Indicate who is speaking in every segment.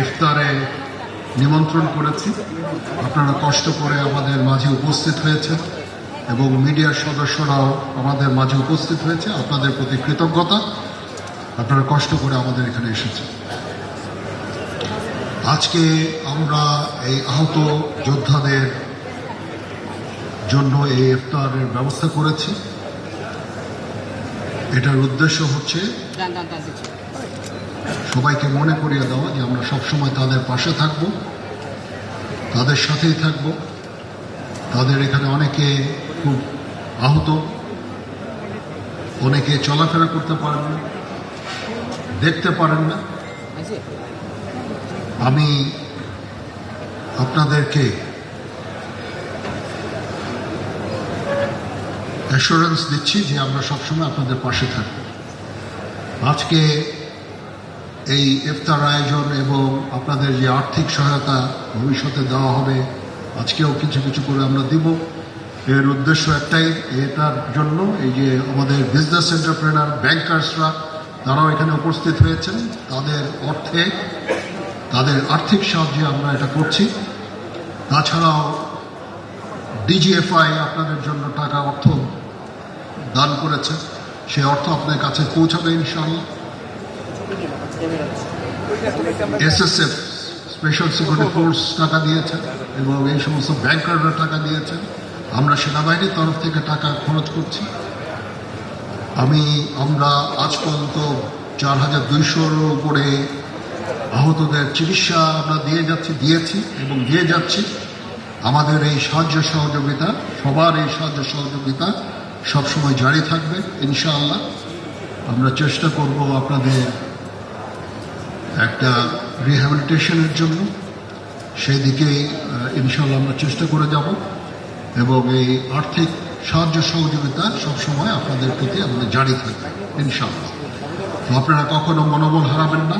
Speaker 1: ইফতারে নিমন্ত্রণ করেছি। আপনারা কষ্ট করে আমাদের মাঝে উপস্থিত হয়েছেন এবং মিডিয়ার সদস্যরাও আমাদের মাঝে উপস্থিত হয়েছে। আপনাদের প্রতি কৃতজ্ঞতা। আপনারা কষ্ট করে আমাদের এখানে এসেছে আজকে আমরা এই আহত যোদ্ধাদের জন্য এই ইফতারের ব্যবস্থা করেছি। এটার উদ্দেশ্য হচ্ছে সবাইকে মনে করিয়ে দেওয়া যে আমরা সবসময় তাদের পাশে থাকব, তাদের সাথেই থাকব। তাদের এখানে অনেকে খুব আহত, অনেকে চলাফেরা করতে পারেন না, দেখতে পারেন না। আমি আপনাদেরকে অ্যাসুরেন্স দিচ্ছি যে আমরা সবসময় আপনাদের পাশে থাকব। আজকে এই ইফতার আয়োজন এবং আপনাদের যে আর্থিক সহায়তা ভবিষ্যতে দেওয়া হবে, আজকেও কিছু কিছু করে আমরা দিব। এর উদ্দেশ্য একটাই, এটার জন্য এই যে আমাদের বিজনেস এন্টারপ্রেনার ব্যাংকার্সরা তারাও এখানে উপস্থিত হয়েছেন। তাদের অর্থে, তাদের আর্থিক সাহায্যে আমরা এটা করছি। তাছাড়াও ডিজিএফআই আপনাদের জন্য টাকা অর্থ দান করেছে। সেই অর্থ আপনার কাছে পৌঁছাবে ইনশাআল্লাহ। এসএসএফ স্পেশাল সিকিউরিটি ফোর্স টাকা দিয়েছেন এবং এই সমস্ত ব্যাংকাররা টাকা দিয়েছেন আমরা সেনাবাহিনীর তরফ থেকে টাকা খরচ করছি। আমি, আমরা আজ পর্যন্ত চার হাজার দুইশোর উপরে আহতদের চিকিৎসা আমরা দিয়ে যাচ্ছি, দিয়েছি এবং দিয়ে যাচ্ছি। আমাদের এই সাহায্য সহযোগিতা, সবার এই সাহায্য সহযোগিতা সবসময় জারি থাকবে, ইনশাআল্লাহ। আমরা চেষ্টা করব আপনাদের একটা রিহ্যাবিলিটেশনের জন্য। সেই দিকে ইনশাআল্লাহ আমরা চেষ্টা করে যাব এবং এই আর্থিক সাহায্য সহযোগিতা সবসময় আপনাদের প্রতি আমাদের জারি থাকবে, ইনশাআল্লাহ। তো আপনারা কখনো মনোবল হারাবেন না।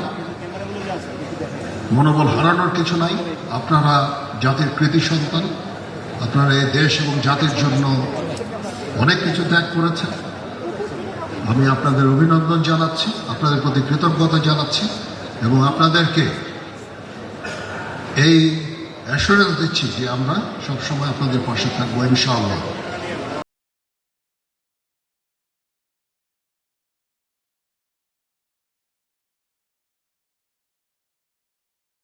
Speaker 1: মনোবল হারানোর কিছু নাই। আপনারা জাতির কৃতি সন্তান। আপনারা এই দেশ এবং জাতির জন্য অনেক কিছু ত্যাগ করেছেন। আমি আপনাদের অভিনন্দন জানাচ্ছি, আপনাদের প্রতি কৃতজ্ঞতা জানাচ্ছি। এবং আপনাদেরকে এই অ্যাসুরেন্স দিচ্ছি যে আমরা সবসময় আপনাদের পাশে থাকব ইনশাআল্লাহ।